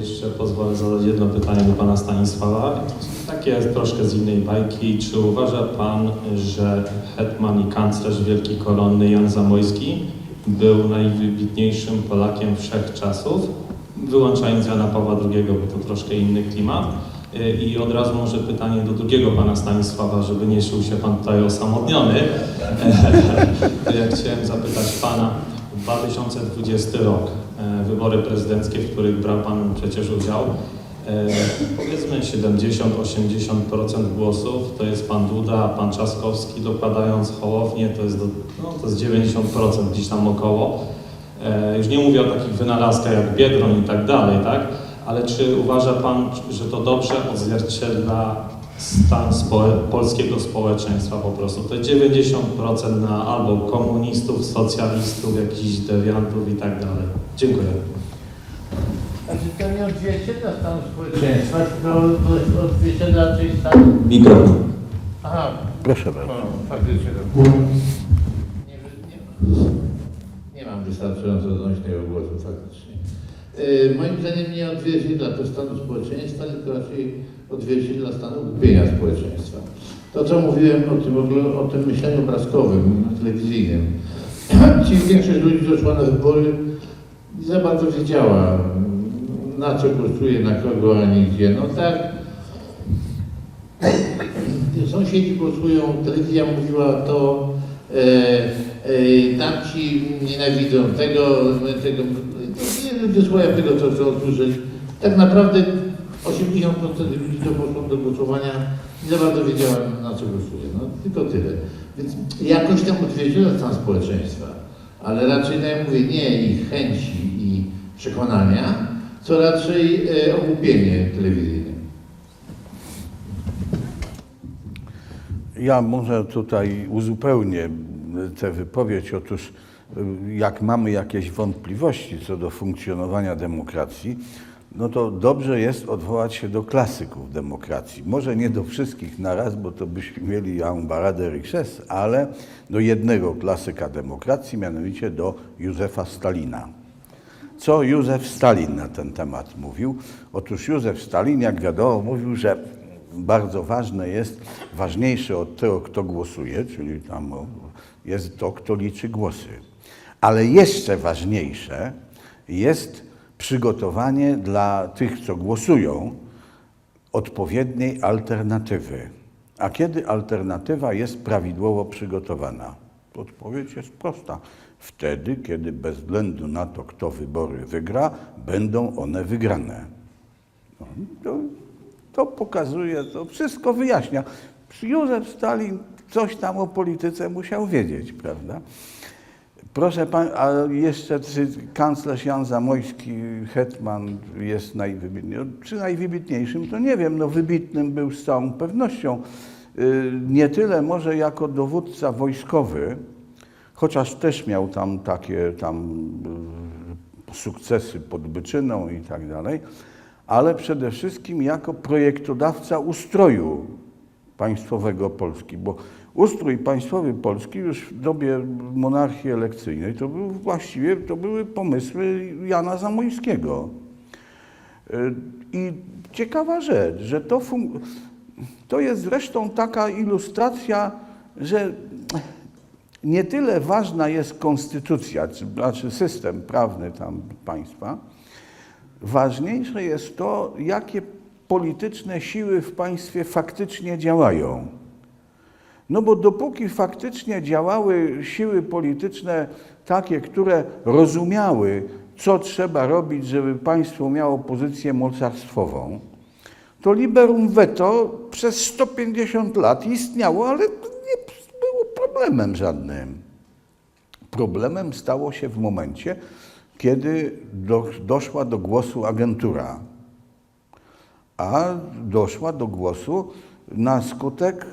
jeszcze pozwolę zadać jedno pytanie do pana Stanisława. Takie troszkę z innej bajki. Czy uważa pan, że hetman i kanclerz wielki koronny Jan Zamojski był najwybitniejszym Polakiem wszechczasów, wyłączając Jana Pawła II, bo to troszkę inny klimat? I od razu może pytanie do drugiego pana Stanisława, żeby nie czuł się pan tutaj osamotniony. Ja chciałem zapytać pana, 2020 rok, wybory prezydenckie, w których brał pan przecież udział. E, Powiedzmy 70-80% głosów to jest pan Duda, pan Trzaskowski dokładając Hołownię to jest, do, no, to jest 90% gdzieś tam około. E, Już nie mówię o takich wynalazkach jak Biedroń i tak dalej, tak? Ale czy uważa pan, że to dobrze odzwierciedla stan spo, polskiego społeczeństwa po prostu? To 90% na albo komunistów, socjalistów, jakichś dewiantów i tak dalej. Dziękuję. Znaczy to nie odzwierciedla stanu społeczeństwa, tylko odzwierciedla raczej stan... Mikrofon. Aha, Proszę no, bardzo. faktycznie to... Nie, nie, nie mam wystarczająco donośnego głosu faktycznie. Yy, moim zdaniem nie odzwierciedla to stanu społeczeństwa, tylko raczej odzwierciedla stanu kupienia społeczeństwa. To, co mówiłem o tym, o tym myśleniu obrazkowym, telewizyjnym. Ci większość ludzi, co szła na wybory, nie za bardzo wiedziała, na co głosuje, na kogo, ani gdzie. No tak, sąsiedzi głosują, telewizja mówiła to, e, e, tamci nienawidzą tego, tego, nie wysłuchają tego, co chcą usłyszeć. Tak naprawdę 80% ludzi, co poszło do głosowania, nie za bardzo wiedziała, na co głosuje. No, tylko tyle. Więc jakoś tam odzwierciedla stan społeczeństwa, ale raczej, jak mówię, nie ich chęci i przekonania, co raczej e, ogłupienie telewizyjne. Ja może tutaj uzupełnię tę wypowiedź. Otóż y, jak mamy jakieś wątpliwości co do funkcjonowania demokracji, no to dobrze jest odwołać się do klasyków demokracji. Może nie do wszystkich naraz, bo to byśmy mieli Ambaradę Riches, ale do jednego klasyka demokracji, mianowicie do Józefa Stalina. Co Józef Stalin na ten temat mówił? Otóż Józef Stalin, jak wiadomo, mówił, że bardzo ważne jest, ważniejsze od tego, kto głosuje, czyli tam jest to, kto liczy głosy. Ale jeszcze ważniejsze jest przygotowanie dla tych, co głosują, odpowiedniej alternatywy. A kiedy alternatywa jest prawidłowo przygotowana? Odpowiedź jest prosta. Wtedy, kiedy bez względu na to, kto wybory wygra, będą one wygrane. No, to, to pokazuje, to wszystko wyjaśnia. Józef Stalin coś tam o polityce musiał wiedzieć, prawda? Proszę pan, a jeszcze czy kanclerz Jan Zamojski, hetman jest najwybitniejszym? Czy najwybitniejszym, to nie wiem, no wybitnym był z całą pewnością. Y, Nie tyle może jako dowódca wojskowy, chociaż też miał tam takie tam y, sukcesy pod Byczyną i tak dalej, ale przede wszystkim jako projektodawca ustroju państwowego Polski, bo ustrój państwowy Polski już w dobie monarchii elekcyjnej to był właściwie to były pomysły Jana Zamojskiego. Y, I ciekawa rzecz, że to, to jest zresztą taka ilustracja, że nie tyle ważna jest konstytucja, czy, znaczy system prawny tam państwa, ważniejsze jest to, jakie polityczne siły w państwie faktycznie działają. No bo dopóki faktycznie działały siły polityczne takie, które rozumiały, co trzeba robić, żeby państwo miało pozycję mocarstwową, to liberum veto przez 150 lat istniało, ale nie było problemem żadnym. Problemem stało się w momencie, kiedy do, doszła do głosu agentura a doszła do głosu na skutek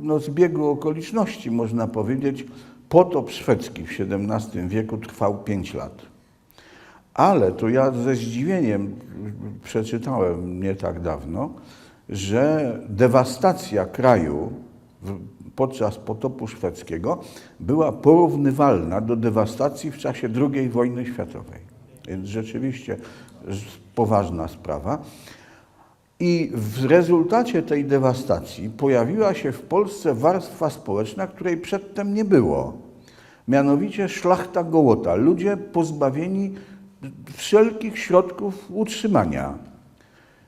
no, zbiegu okoliczności, można powiedzieć. Potop szwedzki w XVII wieku trwał 5 lat. Ale to ja ze zdziwieniem przeczytałem nie tak dawno, że dewastacja kraju podczas potopu szwedzkiego była porównywalna do dewastacji w czasie II wojny światowej. Więc rzeczywiście poważna sprawa. I w rezultacie tej dewastacji pojawiła się w Polsce warstwa społeczna, której przedtem nie było. Mianowicie szlachta gołota, ludzie pozbawieni wszelkich środków utrzymania.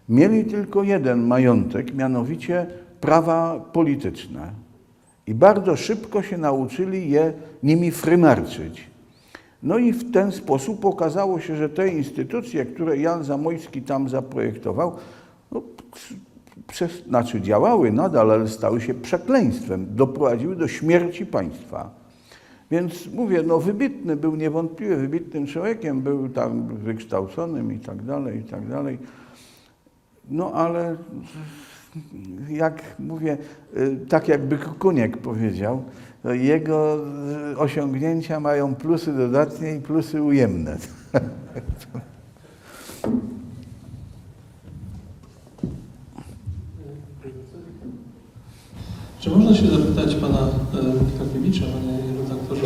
Mieli tylko jeden majątek, mianowicie prawa polityczne. I bardzo szybko się nauczyli je nimi frymarczyć. No i w ten sposób okazało się, że te instytucje, które Jan Zamojski tam zaprojektował, no, przez, znaczy działały nadal, ale stały się przekleństwem, doprowadziły do śmierci państwa. Więc mówię, no wybitny był niewątpliwie wybitnym człowiekiem, był tam wykształconym i tak dalej, i tak dalej. No ale jak mówię, y, tak jakby Kuniek powiedział, jego osiągnięcia mają plusy dodatnie i plusy ujemne. Czy można się zapytać pana e, Kakiewicza, panie redaktorze,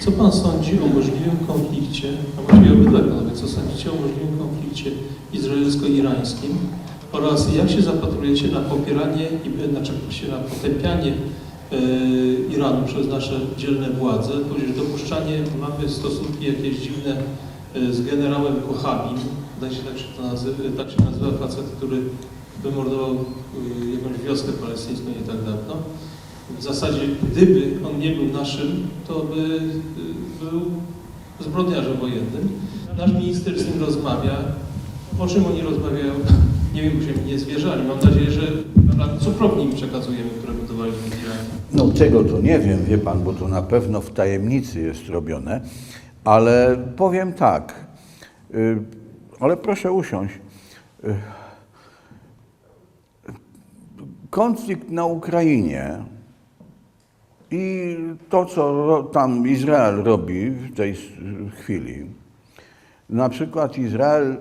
co pan sądzi o możliwym konflikcie, a właściwie obydwaj panowie, co sądzicie o możliwym konflikcie izraelsko-irańskim oraz jak się zapatrujecie na popieranie, i, znaczy się na potępianie e, Iranu przez nasze dzielne władze, tudzież dopuszczanie, mamy stosunki jakieś dziwne e, z generałem Kohabim, tak się, tak tak się nazywa facet, który wymordował y, jakąś wioskę palestyńską nie tak dawno. W zasadzie, gdyby on nie był naszym, to by y, był zbrodniarzem wojennym. Nasz minister z nim rozmawia. O czym oni rozmawiają? Nie wiem, bo się nie zwierzali. Mam nadzieję, że cukrowni im przekazujemy, które budowali w. No tego to nie wiem, wie pan, bo to na pewno w tajemnicy jest robione, ale powiem tak, y, ale proszę usiąść. Konflikt na Ukrainie i to, co tam Izrael robi w tej chwili, na przykład Izrael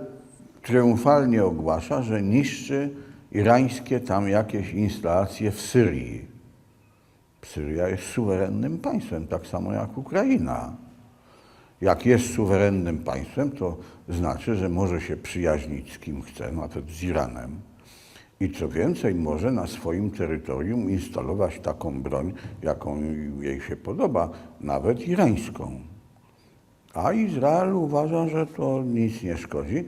triumfalnie ogłasza, że niszczy irańskie tam jakieś instalacje w Syrii. Syria jest suwerennym państwem, tak samo jak Ukraina. Jak jest suwerennym państwem, to znaczy, że może się przyjaźnić z kim chce, nawet z Iranem. I co więcej, może na swoim terytorium instalować taką broń, jaką jej się podoba, nawet irańską. A Izrael uważa, że to nic nie szkodzi.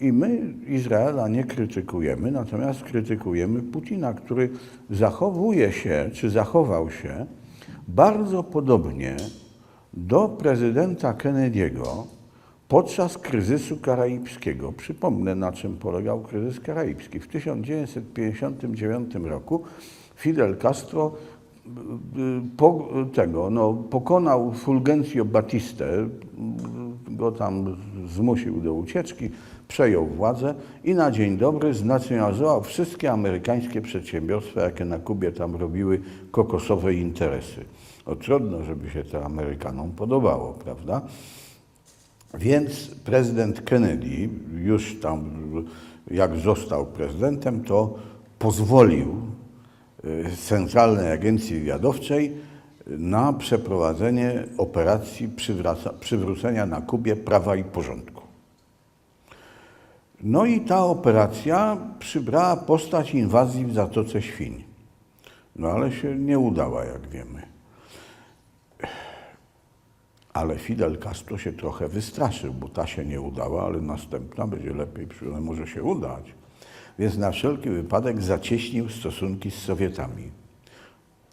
I my Izraela nie krytykujemy, natomiast krytykujemy Putina, który zachowuje się, czy zachował się bardzo podobnie do prezydenta Kennedy'ego podczas kryzysu karaibskiego. Przypomnę, na czym polegał kryzys karaibski. W 1959 roku Fidel Castro y, po, tego, no, pokonał Fulgencio Batistę, y, go tam zmusił do ucieczki, przejął władzę i na dzień dobry znacjonalizował wszystkie amerykańskie przedsiębiorstwa, jakie na Kubie tam robiły kokosowe interesy. No, trudno, żeby się to Amerykanom podobało, prawda? Więc prezydent Kennedy, już tam jak został prezydentem, to pozwolił y, Centralnej Agencji Wywiadowczej na przeprowadzenie operacji przywrócenia na Kubie prawa i porządku. No i ta operacja przybrała postać inwazji w Zatoce Świń. No ale się nie udała, jak wiemy. Ale Fidel Castro się trochę wystraszył, bo ta się nie udała, ale następna będzie lepiej, przynajmniej może się udać. Więc na wszelki wypadek zacieśnił stosunki z Sowietami.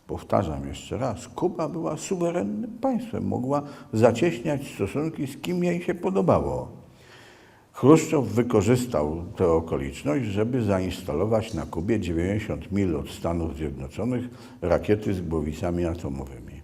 Powtarzam jeszcze raz, Kuba była suwerennym państwem, mogła zacieśniać stosunki z kim jej się podobało. Chruszczow wykorzystał tę okoliczność, żeby zainstalować na Kubie 90 mil od Stanów Zjednoczonych rakiety z głowicami atomowymi.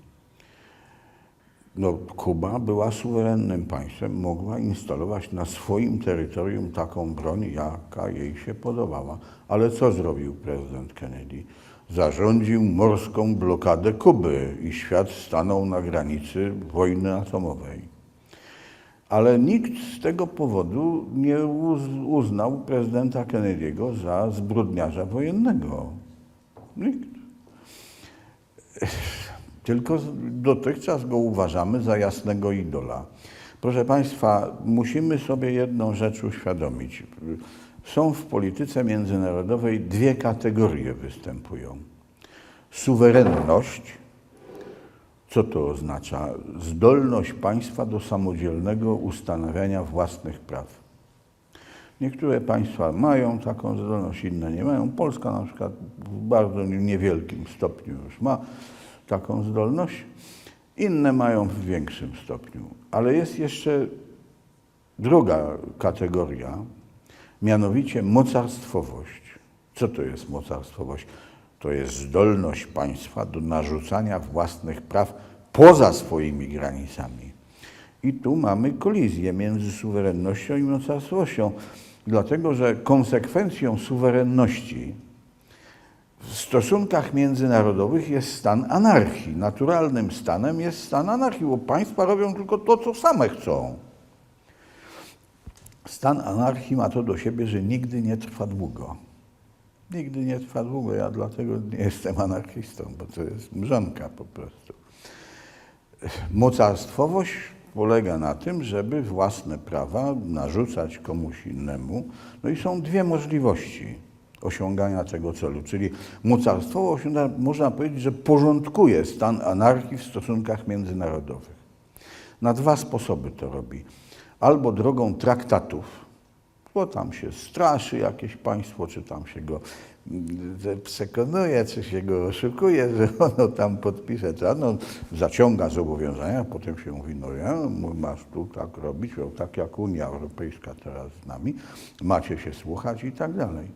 No, Kuba była suwerennym państwem, mogła instalować na swoim terytorium taką broń, jaka jej się podobała. Ale co zrobił prezydent Kennedy? Zarządził morską blokadę Kuby i świat stanął na granicy wojny atomowej. Ale nikt z tego powodu nie uz- uznał prezydenta Kennedy'ego za zbrodniarza wojennego. Nikt. Tylko dotychczas go uważamy za jasnego idola. Proszę Państwa, musimy sobie jedną rzecz uświadomić. Są w polityce międzynarodowej dwie kategorie występują. Suwerenność, co to oznacza? Zdolność państwa do samodzielnego ustanawiania własnych praw. Niektóre państwa mają taką zdolność, inne nie mają. Polska na przykład w bardzo niewielkim stopniu już ma taką zdolność. Inne mają w większym stopniu. Ale jest jeszcze druga kategoria, mianowicie mocarstwowość. Co to jest mocarstwowość? To jest zdolność państwa do narzucania własnych praw poza swoimi granicami. I tu mamy kolizję między suwerennością i mocarstwością, dlatego że konsekwencją suwerenności w stosunkach międzynarodowych jest stan anarchii. Naturalnym stanem jest stan anarchii, bo państwa robią tylko to, co same chcą. Stan anarchii ma to do siebie, że nigdy nie trwa długo. Nigdy nie trwa długo. Ja dlatego nie jestem anarchistą, bo to jest mrzonka po prostu. Mocarstwowość polega na tym, żeby własne prawa narzucać komuś innemu. No i są dwie możliwości osiągania tego celu. Czyli mocarstwowość, ona- można powiedzieć, że porządkuje stan anarchii w stosunkach międzynarodowych. Na dwa sposoby to robi. Albo drogą traktatów, bo tam się straszy jakieś państwo, czy tam się go mm, przekonuje, czy się go oszukuje, że ono tam podpisze, czy ono zaciąga zobowiązania, potem się mówi, no ja, masz tu tak robić, tak jak Unia Europejska teraz z nami, macie się słuchać i tak dalej.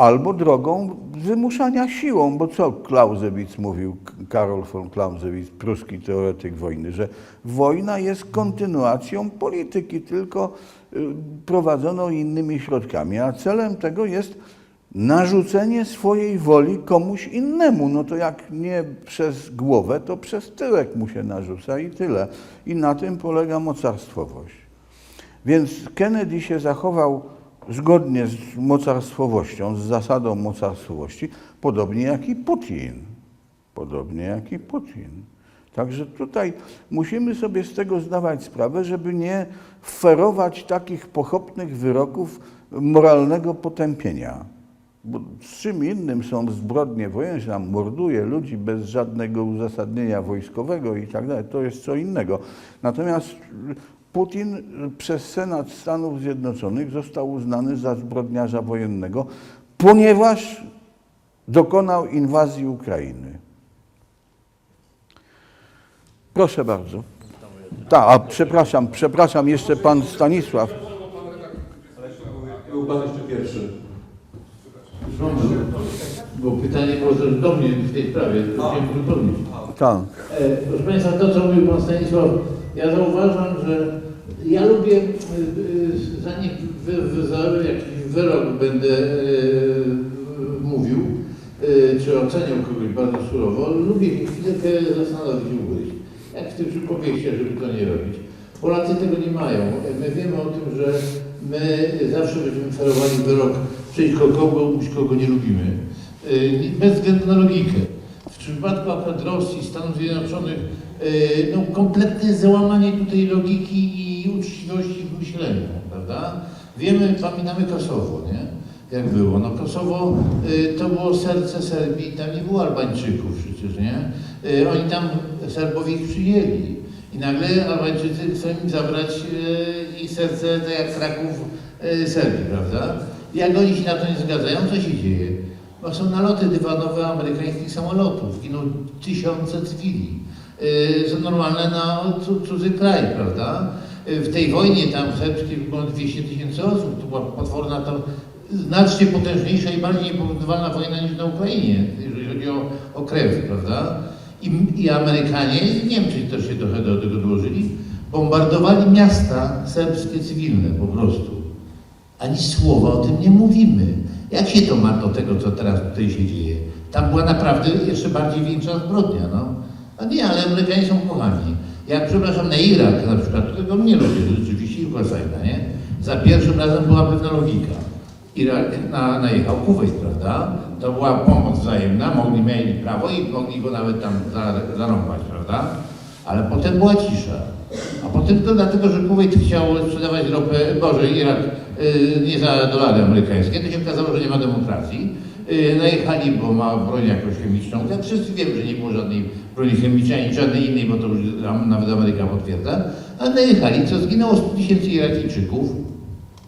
Albo drogą wymuszania siłą, bo co Clausewitz mówił, Karol von Clausewitz, pruski teoretyk wojny, że wojna jest kontynuacją polityki, tylko y, prowadzoną innymi środkami, a celem tego jest narzucenie swojej woli komuś innemu. No to jak nie przez głowę, to przez tyłek mu się narzuca i tyle. I na tym polega mocarstwowość. Więc Kennedy się zachował zgodnie z mocarstwowością, z zasadą mocarstwowości, podobnie jak i Putin. Podobnie jak i Putin. Także tutaj musimy sobie z tego zdawać sprawę, żeby nie ferować takich pochopnych wyroków moralnego potępienia. Bo z czym innym są zbrodnie wojenne, morduje ludzi bez żadnego uzasadnienia wojskowego i tak dalej, to jest co innego. Natomiast Putin przez Senat Stanów Zjednoczonych został uznany za zbrodniarza wojennego, ponieważ dokonał inwazji Ukrainy. Proszę bardzo. Tak, a przepraszam, przepraszam, jeszcze pan Stanisław. Był pan jeszcze pierwszy. Bo pytanie było też do mnie w tej sprawie, to chciałem wypełnić. Tak. E, Proszę Państwa, to co mówił Pan Stanisław, ja zauważam, że ja lubię, e, e, zanim jakiś wyrok będę e, mówił, czy oceniał kogoś bardzo surowo, lubię chwilkę zastanowić i ugryźć. Jak w tych przypowieściach, żeby to nie robić. Polacy tego nie mają. My wiemy o tym, że my zawsze będziemy ferowali wyrok przeciwko komuś, kogo nie lubimy. Bez względu na logikę. W przypadku akurat Rosji, Stanów Zjednoczonych, no, kompletne załamanie tutaj logiki i uczciwości w myśleniu, prawda? Wiemy, pamiętamy Kosowo, nie? Jak było? No Kosowo e, to było serce Serbii, tam nie było Albańczyków przecież, nie? E, Oni tam, Serbowie ich przyjęli. I nagle Albańczycy chcą im zabrać e, i serce, tak jak Kraków Serbii, prawda? Jak oni się na to nie zgadzają, co się dzieje? Bo są naloty dywanowe amerykańskich samolotów, giną tysiące cywili. Yy, są normalne na cu- cudzy kraj, prawda? Yy, w tej wojnie tam serbskiej było 200 tysięcy osób, to była potworna, to znacznie potężniejsza i bardziej nieporównywalna wojna niż na Ukrainie, jeżeli chodzi o, o krew, prawda? I, I Amerykanie, i Niemcy też się trochę do tego dołożyli, bombardowali miasta serbskie cywilne po prostu. Ani słowa o tym nie mówimy. Jak się to ma do tego, co teraz tutaj się dzieje? Tam była naprawdę jeszcze bardziej większa zbrodnia, no. A nie, ale Amerykanie są kochani. Jak, przepraszam, na Irak na przykład, tego mnie ludzie, rzeczywiście Jugosławia, nie? Za pierwszym razem była pewna logika. Irak na, najechał Kuwait, prawda? To była pomoc wzajemna, mogli mieli prawo i mogli go nawet tam za- zarąbać, prawda? Ale potem była cisza. A potem to dlatego, że Kuwait chciał sprzedawać ropę, Boże, Irak y, nie za dolary amerykańskie, to się okazało, że nie ma demokracji. Y, Najechali, bo ma broń jakąś chemiczną. Jak wszyscy wiemy, że nie było żadnej broni chemicznej, ani żadnej innej, bo to już nawet Ameryka potwierdza. A najechali, co zginęło 100 tysięcy Irakijczyków.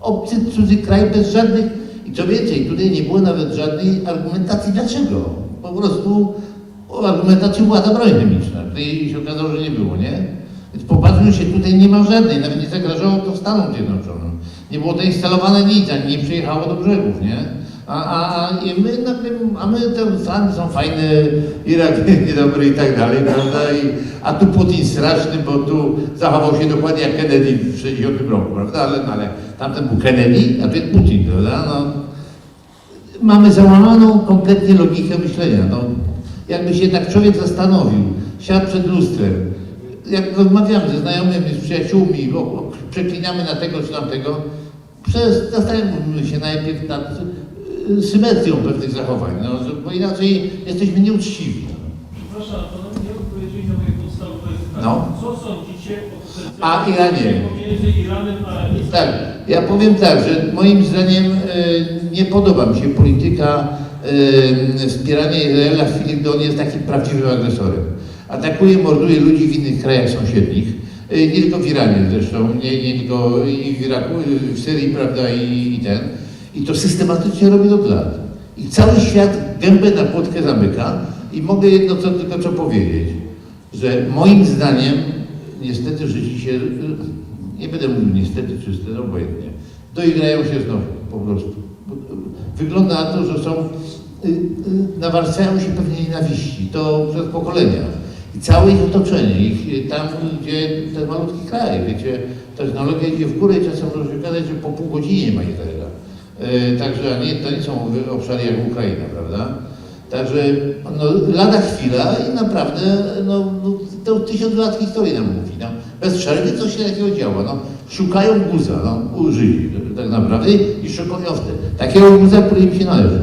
Obcy, cudzy kraj bez żadnych... I co więcej, tutaj nie było nawet żadnej argumentacji dlaczego. Po prostu argumentacji była ta broń chemiczna. Tutaj się okazało, że nie było, nie? Więc popatrzmy się, tutaj nie ma żadnej, nawet nie zagrażało to Stanom Zjednoczonym. Nie było to instalowane nic, ani nie przyjechało do brzegów, nie? A, a, a, i my, nagle, a my te Stany są fajne, Irak niedobry i tak dalej, prawda? I, a tu Putin straszny, bo tu zachował się dokładnie jak Kennedy w 60 roku, prawda? Ale, no, ale tamten był Kennedy, a tu jest Putin, prawda? No, mamy załamaną kompletnie logikę myślenia. No, jakby się tak człowiek zastanowił, siadł przed lustrem, jak rozmawiamy ze znajomymi, z przyjaciółmi, o, o, przeklinamy na tego czy tamtego, przez, zastanówmy się najpierw nad symetrią pewnych zachowań, no, bo inaczej jesteśmy nieuczciwi. Przepraszam, to nie odpowiedzieli na moje podstawowe pytanie. No. Co sądzicie o A Iranie? pomiędzy Iranem a Izraelem? Tak, ja powiem tak, że moim zdaniem e, nie podoba mi się polityka e, wspierania Izraela w chwili, gdy on jest takim prawdziwym agresorem. Atakuje, morduje ludzi w innych krajach sąsiednich, e, nie tylko w Iranie zresztą, nie, nie tylko i w Iraku, w Syrii, prawda, i, i ten. I to systematycznie robi od lat. I cały świat gębę na płotkę zamyka i mogę jedno co, tylko co powiedzieć, że moim zdaniem niestety życie się, nie będę mówił niestety czy stety, obojętnie, doigrają się znowu po prostu. Wygląda na to, że są, y, y, nawarstwiają się pewnie nienawiści, to przez pokolenia. I całe ich otoczenie, ich, tam gdzie ten malutki kraj, wiecie, technologia idzie w górę i czasem może się że po pół godziny ma Izraela. Y, Także nie, to nie są obszary jak Ukraina, prawda? Także no, lada chwila i naprawdę no, no, to tysiąc lat historii nam mówi. No. Bez przerwy coś się takiego działa. No. Szukają guza, no, Żydzi tak naprawdę i wtedy. Takiego guza, który im się należy.